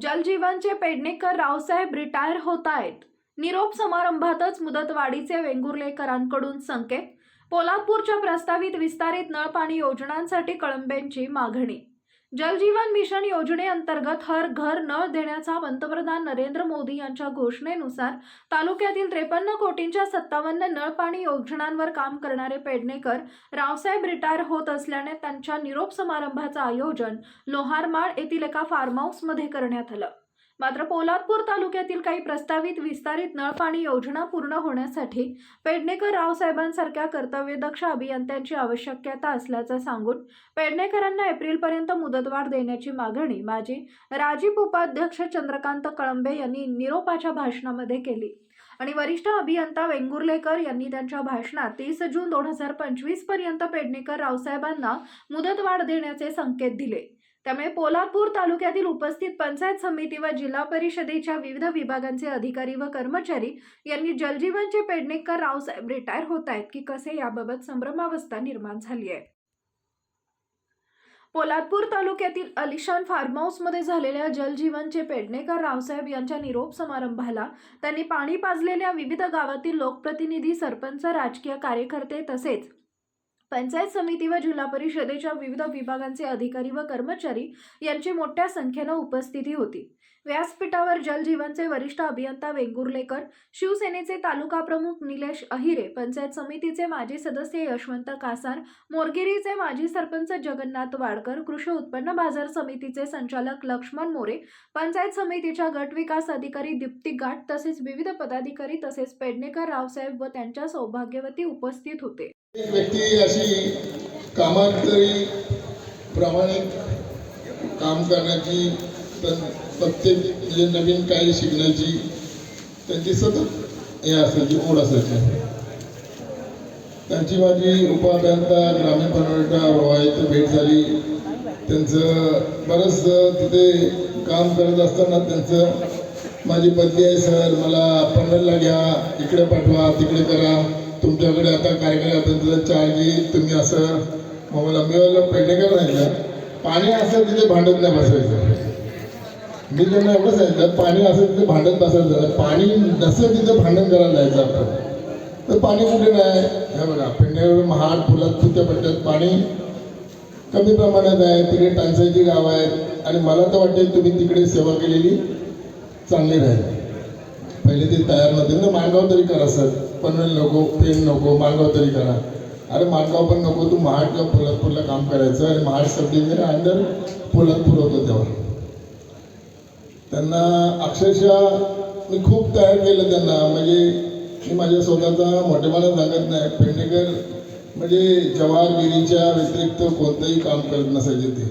जलजीवनचे Pednekar Raosaheb retire होत आहेत निरोप समारंभातच मुदतवाढीचे वेंगुर्लेकरांकडून संकेत पोलादपूरच्या प्रस्तावित विस्तारित नळपाणी योजनांसाठी कळंबेंची मागणी जलजीवन मिशन योजनेअंतर्गत हर घर नळ देण्याचा पंतप्रधान नरेंद्र मोदी यांच्या घोषणेनुसार तालुक्यातील त्रेपन्न कोटींच्या सत्तावन्न नळपाणी योजनांवर काम करणारे पेडणेकर रावसाहेब रिटायर होत असल्याने त्यांच्या निरोप समारंभाचं आयोजन लोहारमाळ येथील एका फार्म हाऊसमध्ये करण्यात आलं. मात्र पोलादपूर तालुक्यातील काही प्रस्तावित विस्तारित नळपाणी योजना पूर्ण होण्यासाठी पेडणेकर रावसाहेबांसारख्या कर्तव्यदक्ष अभियंत्यांची आवश्यकता असल्याचं सांगून पेडणेकरांना एप्रिलपर्यंत मुदतवाढ देण्याची मागणी माजी राजीप उपाध्यक्ष चंद्रकांत कळंबे यांनी निरोपाच्या भाषणामध्ये केली. आणि वरिष्ठ अभियंता वेंगुर्लेकर यांनी त्यांच्या भाषणात तीस जून दोन हजार पंचवीसपर्यंत पेडणेकर रावसाहेबांना मुदतवाढ देण्याचे संकेत दिले. त्यामुळे पोलादपूर तालुक्यातील उपस्थित पंचायत समिती व जिल्हा परिषदेच्या विविध विभागांचे अधिकारी व कर्मचारी यांनी जलजीवनचे पेडणेकर रावसाहेब रिटायर होत आहेत की कसे याबाबत संभ्रमावस्था निर्माण झाली आहे. पोलादपूर तालुक्यातील अलिशान फार्म हाऊसमध्ये झालेल्या जलजीवनचे पेडणेकर रावसाहेब यांच्या निरोप समारंभाला त्यांनी पाणी पाजलेल्या विविध गावातील लोकप्रतिनिधी सरपंच राजकीय कार्यकर्ते तसेच पंचायत समिती व जिल्हा परिषदेच्या विविध विभागांचे अधिकारी व कर्मचारी यांची मोठ्या संख्येनं उपस्थिती होती. व्यासपीठावर जलजीवनचे वरिष्ठ अभियंता वेंगुर्लेकर शिवसेनेचे तालुका प्रमुख निलेश अहिरे पंचायत समितीचे माजी सदस्य यशवंत कासार मोरगिरीचे माजी सरपंच जगन्नाथ वाडकर कृषी उत्पन्न बाजार समितीचे संचालक लक्ष्मण मोरे पंचायत समितीच्या गट विकास अधिकारी दीप्ती गाठ तसेच विविध पदाधिकारी तसेच पेडणेकर रावसाहेब व त्यांच्या सौभाग्यवती उपस्थित होते. एक व्यक्ती अशी कामात तरी प्रामाणिक काम करण्याची तर प्रत्येक म्हणजे नवीन काही शिकण्याची त्यांची सतत हे असायची ओढ असायची. त्यांची माझी उपाध्यायता ग्रामीण पनवेटा रोहा भेट झाली. त्यांचं बरंच तिथे काम करत असताना त्यांचं माझी बदली आहे सर मला पनवेलला घ्या इकडे पाठवा तिकडे करा. तुमच्याकडे आता कार्यक्रम आता तुझं चार्ज तुम्ही असं मग मला मी मला पेडणेकर पाणी असं तिथे भांडत नाही बसायचं. मी त्यांना एवढं सांगितलं पाणी असं तिथे भांडत बसायचं. पाणी नसेल तिथे भांडण करायला जायचं आपण. तर पाणी कुठे नाही? हे बघा पेडणेकर महाड फुलात तुमच्या पट्ट्यात पाणी. कमी प्रमाणात आहे तिकडे टंचाईची गाव आहेत. आणि मला तर वाटते तुम्ही तिकडे सेवा केलेली चांगली राहील. पहिले ते तयार नव्हते. ना माणगाव तरी करा सर पनवेल नको पेन नको माणगाव तरी करा. अरे माणगाव पण नको तू महाडला पोलादपूरला काम करायचं आणि Mahad sub division under Poladpur होतं तेव्हा. त्यांना अक्षरशः मी खूप तयार केलं त्यांना. म्हणजे मी माझ्या स्वतःचा मोठेपणा सांगत नाही. पेंडेकर म्हणजे जवाहरगिरीच्या व्यतिरिक्त कोणतंही काम करत नसायचे ते.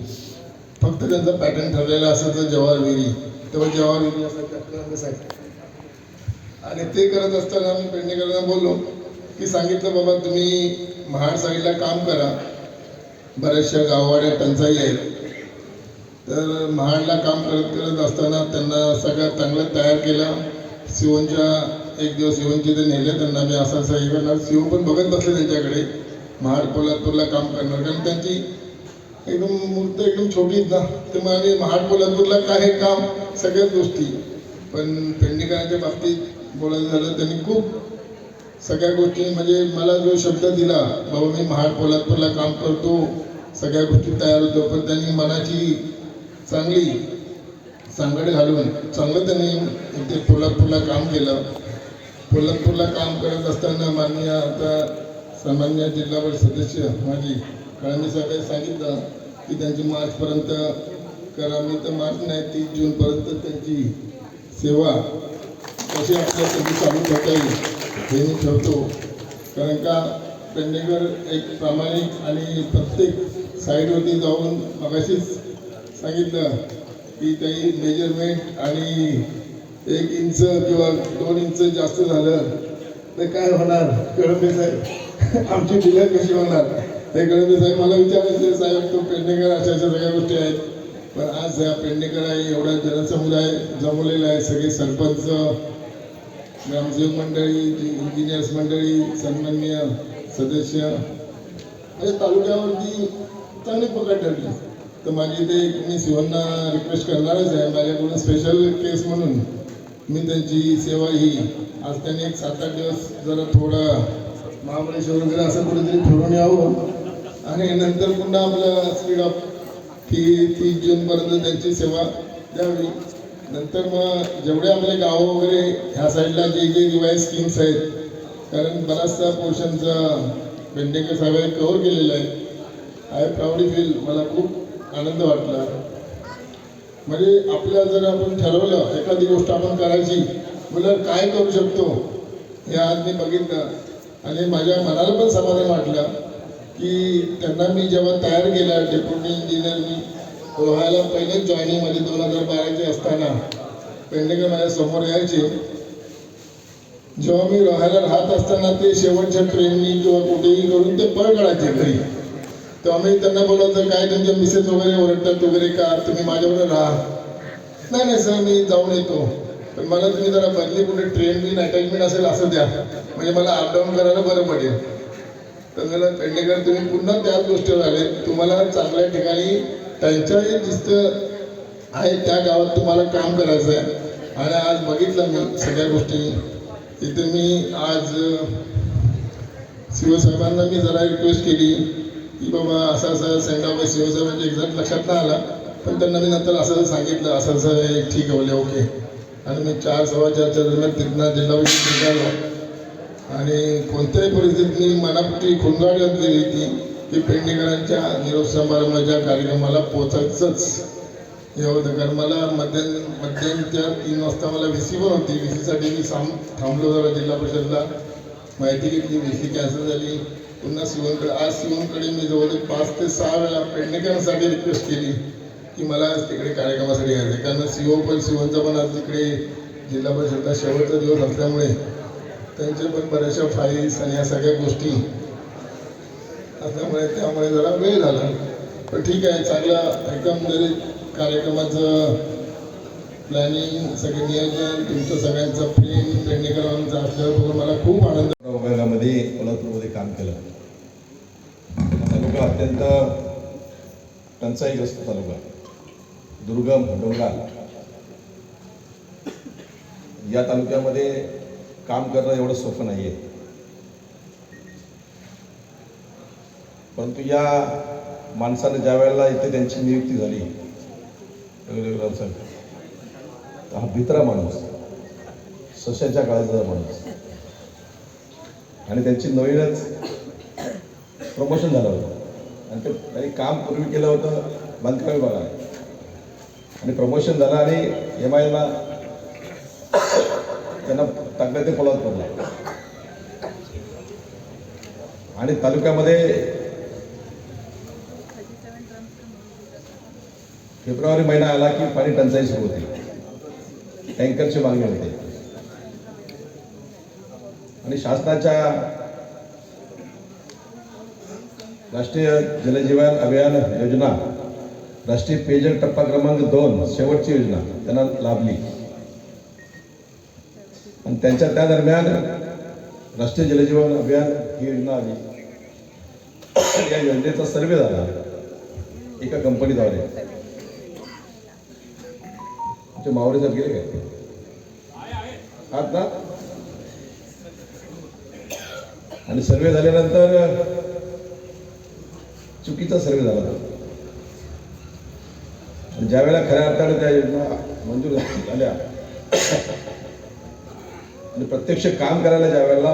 फक्त त्यांचं पॅटर्न ठरलेला असायचं जवाहरगिरी. तेव्हा जवाहरगिरी विहिरी असायचं. आणि ते करत असताना मी पेडणेकरांना बोललो की सांगितलं बाबा तुम्ही महाड साईडला काम करा. बऱ्याचशा गाववाड्या टंचाई आहेत. तर महाडला काम करत करत असताना त्यांना सगळ्यात चांगलं तयार केलं. शिवनच्या एक दिवस शिवनचे ते नेले त्यांना मी असा असं हे करणार. शिव पण बघत बसले त्यांच्याकडे महाड कोल्हापूरला काम करणार. कारण त्यांची एकदम मूर्त एकदम छोटी ना. ते म्हणाले महाड कोल्हापूरला काय काम? सगळ्याच गोष्टी. पण पेडणेकरांच्या बाबतीत बोलायचं झालं त्यांनी खूप सगळ्या गोष्टी म्हणजे मला जो शब्द दिला बाबा मी महाड पोलादपूरला काम करतो सगळ्या गोष्टी तयार होतो पण त्यांनी मनाची चांगली सांगड घालून चांगलं त्यांनी इथे पोलादपूरला काम केलं. पोलादपूरला काम करत असताना माननीय आता सामान्य जिल्हा परिषद सदस्य माझी कळंबी साहेबांनी सांगितलं की त्यांची मार्चपर्यंत करा मी तर मार्च नाही तीस जूनपर्यंत त्यांची सेवा कशी आपल्यासाठी चालू करता येईल हे मी ठेवतो कारण का पेडणेकर एक प्रामाणिक आणि प्रत्येक साईडवरती जाऊन मगाशीच सांगितलं की काही मेजरमेंट आणि एक इंच किंवा दोन इंच जास्त झालं तर काय होणार? कळंबे साहेब आमची डिलर कशी होणार? ते कळंबे साहेब मला विचारायचं साहेब तो पेडणेकर अशा अशा सगळ्या गोष्टी आहेत. पण आज पेडणेकर आहे एवढा जनसमुदाय जमवलेला आहे सगळे सरपंच ग्रामसेवक मंडळी इंजिनियर्स मंडळी सन्मान्य सदस्य. म्हणजे तालुक्यावरती चांगली पकड ठरली. तर माझी ते मी शिवांना रिक्वेस्ट करणारच आहे. माझ्याकडून स्पेशल केस म्हणून मी त्यांची सेवा ही आज त्यांनी एक सात आठ दिवस जरा थोडा महाबळेश्वर वगैरे असं कुठेतरी फिरून यावं. आणि नंतर पुन्हा आपलं स्पीड ऑफ ती तीस जूनपर्यंत त्यांची सेवा द्यावी. नंतर मग जेवढे आपले गावं वगैरे ह्या साईडला जे जे रिवाईज स्कीम्स आहेत कारण बराचसा पोर्शनचा पेंडेकर साहेबांनी कव्हर केलेला आहे. आय प्राऊडली फील मला खूप आनंद वाटला. म्हणजे आपल्या जर आपण ठरवलं एखादी गोष्ट आपण करायची मुलं काय करू शकतो हे आज मी बघितलं. आणि माझ्या मनाला पण समाधान वाटलं. की त्यांना मी जेव्हा तयार केला डेप्युटी इंजिनियर मी व्हायला पहिलेच जॉईनिंगमध्ये दोन हजार बाराचे असताना पेंडेकर माझ्यासमोर यायचे. जेव्हा मी रोहायला राहत असताना ते शेवटच्या ट्रेननी किंवा कुठेही करून ते पळ काढायचे घरी. तेव्हा मी त्यांना बोलायचं काय तुमच्या मिसेस वगैरे ओरडतात वगैरे का? तुम्ही माझ्याबरोबर राहा. नाही नाही सर मी जाऊन येतो. पण मला तुम्ही जरा बदली कुठे ट्रेन बिन अटॅचमेंट असेल असं द्या. म्हणजे मला अपडाऊन करायला बरं पडेल. तर मला पेंडेकर तुम्ही पुन्हा त्याच गोष्टीवर आले. तुम्हाला चांगल्या ठिकाणी त्यांच्याही जिथं आहे त्या गावात तुम्हाला काम करायचं आहे आणि आज बघितलं मी सगळ्या गोष्टी. इथे मी आज शिवसाहेबांना मी जरा रिक्वेस्ट केली की बाबा असं असं सेंड ऑफ शिवसाहेबांच्या एक्झॅक्ट लक्षात नाही आला पण त्यांना मी नंतर असं सांगितलं असं असं ठीक आहे ओके. आणि मी चार सव्वा चारच्या दरम्यान तिथनं जिल्हा परिषद निघालो आणि कोणत्याही परिस्थितीने मनापुटी खुणगाट घातलेली होती की पेंडेकरांच्या निरोप समारंभाच्या कार्यक्रमाला पोचायचंच हे होतं कारण मला मध्यान मध्यानच्या तीन वाजता मला व्ही सी पण होती. व्ही सीसाठी मी साम थांबलो जरा जिल्हा परिषदला. माहिती घेतली व्ही सी कॅन्सल झाली. पुन्हा शिवनकडे आज शिवणकडे मी जवळ पाच ते सहा वेळा पेंडेकरांसाठी रिक्वेस्ट केली की मला आज तिकडे कार्यक्रमासाठी यायचं आहे कारण सीओ पण शिवणचा पण आज तिकडे जिल्हा परिषदला शेवटचा दिवस असल्यामुळे त्यांच्या पण बऱ्याचशा फाईल्स आणि या सगळ्या गोष्टी. असल्यामुळे त्यामुळे जरा वेळ झाला. पण ठीक आहे चांगला एकंदरीत कार्यक्रमाचं प्लॅनिंग सगळे नियोजन तुमचं सगळ्यांचं प्रेम पेडणेकरांचं असल्यावर बघून मला खूप आनंद विभागामध्ये कोल्हापूरमध्ये काम केलं. तालुका अत्यंत टंचाईग्रस्त तालुका. दुर्गम डोंगराळ या तालुक्यामध्ये काम करणं एवढं सोपं नाही आहे परंतु या माणसानं ज्या वेळेला इथे त्यांची नियुक्ती झाली हा भित्रा माणूस सशाच्या काळाचा माणूस. आणि त्यांची नवीनच प्रमोशन झालं होतं. आणि ते त्यांनी काम पूर्वी केलं होतं बांधकाम विभागाने आणि प्रमोशन झालं आणि एम आयला त्यांना टाकलं ते पोलादपूरला आणि तालुक्यामध्ये फेब्रुवारी महिना आला की पाणी टंचाई सुरू होती. टँकरची मागणी होते. आणि शासनाच्या राष्ट्रीय जलजीवन अभियान योजना राष्ट्रीय पेयजल टप्पा क्रमांक दोन शेवटची योजना त्यांना लाभली. त्यांच्या त्या दरम्यान राष्ट्रीय जलजीवन अभियान ही योजना आली या योजनेचा सर्वे झाला एका कंपनीद्वारे. आमचे मावळे साहेब गेले काय? आहात ना? आणि सर्वे झाल्यानंतर चुकीचा सर्वे झाला. ज्यावेळेला ज्या वेळेला खऱ्या अर्थाने त्या योजना मंजूर झाल्या आणि प्रत्यक्ष काम करायला ज्या वेळेला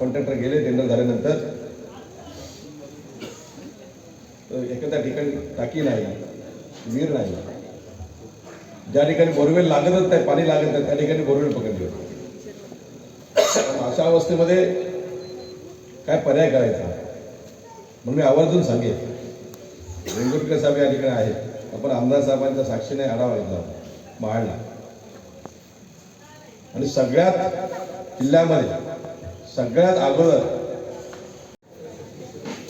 कॉन्ट्रॅक्टर गेले टेंडर झाल्यानंतर तर एखाद्या ठिकाणी टाकी नाही वीर नाही. ज्या ठिकाणी बोरवेल लागतच नाही पाणी लागत नाही त्या ठिकाणी बोरवेल पकडली होती अशा अवस्थेमध्ये काय पर्याय करायचा? म्हणून मी आवर्जून सांगेन. वेंगुर्कर साहेब या ठिकाणी आहेत. आपण आमदार साहेबांच्या साक्षीने आढावा घेतला माळला आणि सगळ्यात जिल्ह्यामध्ये सगळ्यात अगोदर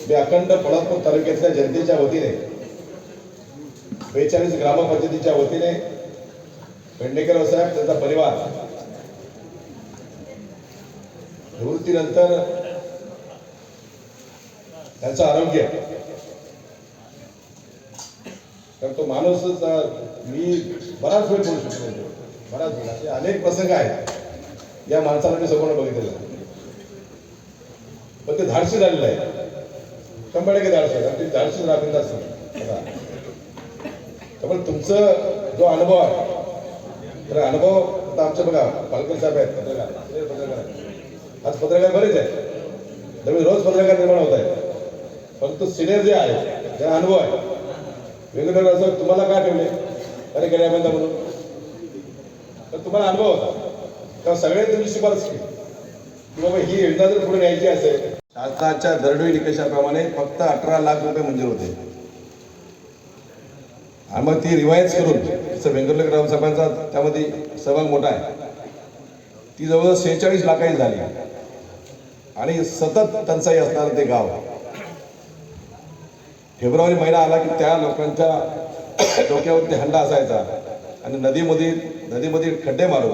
मी अखंड कोल्हापूर तालुक्यातल्या जनतेच्या वतीने बेचाळीस ग्रामपंचायतीच्या वतीने पेंडेकर साहेब त्यांचा परिवार निवृत्तीनंतर त्यांचं आरोग्य कारण तो माणूसच मी बराच वेळ बोलू शकतो. बराच असे अनेक प्रसंग आहेत. या माणसाला मी समोर बघितलेलं. पण ते धाडशी झालेलं आहे. शंभर टक्के धाडशी आहे. ते धाडशी राबीत असतं त्यामुळे तुमचं जो अनुभव आहे तर अनुभव आता आमचे बघा पालकर साहेब आहेत पत्रकार. पत्रकार. आज पत्रकार बरेच आहेत. त्यामुळे रोज पत्रकार निर्माण होत आहेत. परंतु सिनियर जे आहे ज्या अनुभव आहे वेगवेगळ्या असं तुम्हाला काय ठेवले अरे गेल्या म्हणून. तर तुम्हाला अनुभव होता. तेव्हा सगळ्यांनी तुम्ही शिफारस केली. की बाबा ही योजना जर पुढे न्यायची असेल शासनाच्या दरडोई निकषाप्रमाणे फक्त अठरा लाख रुपये मंजूर होते. आणि मग ती रिवायज करून जसं वेंगुर्ले ग्रामसभांचा त्यामध्ये सहभाग मोठा आहे ती जवळजवळ सेहेचाळीस लाखाची झाली. आणि सतत टंचाई असणारं ते गाव. फेब्रुवारी महिना आला की त्या लोकांच्या डोक्यावरती हंडा असायचा. आणि नदीमधील नदीमध्ये खड्डे मारून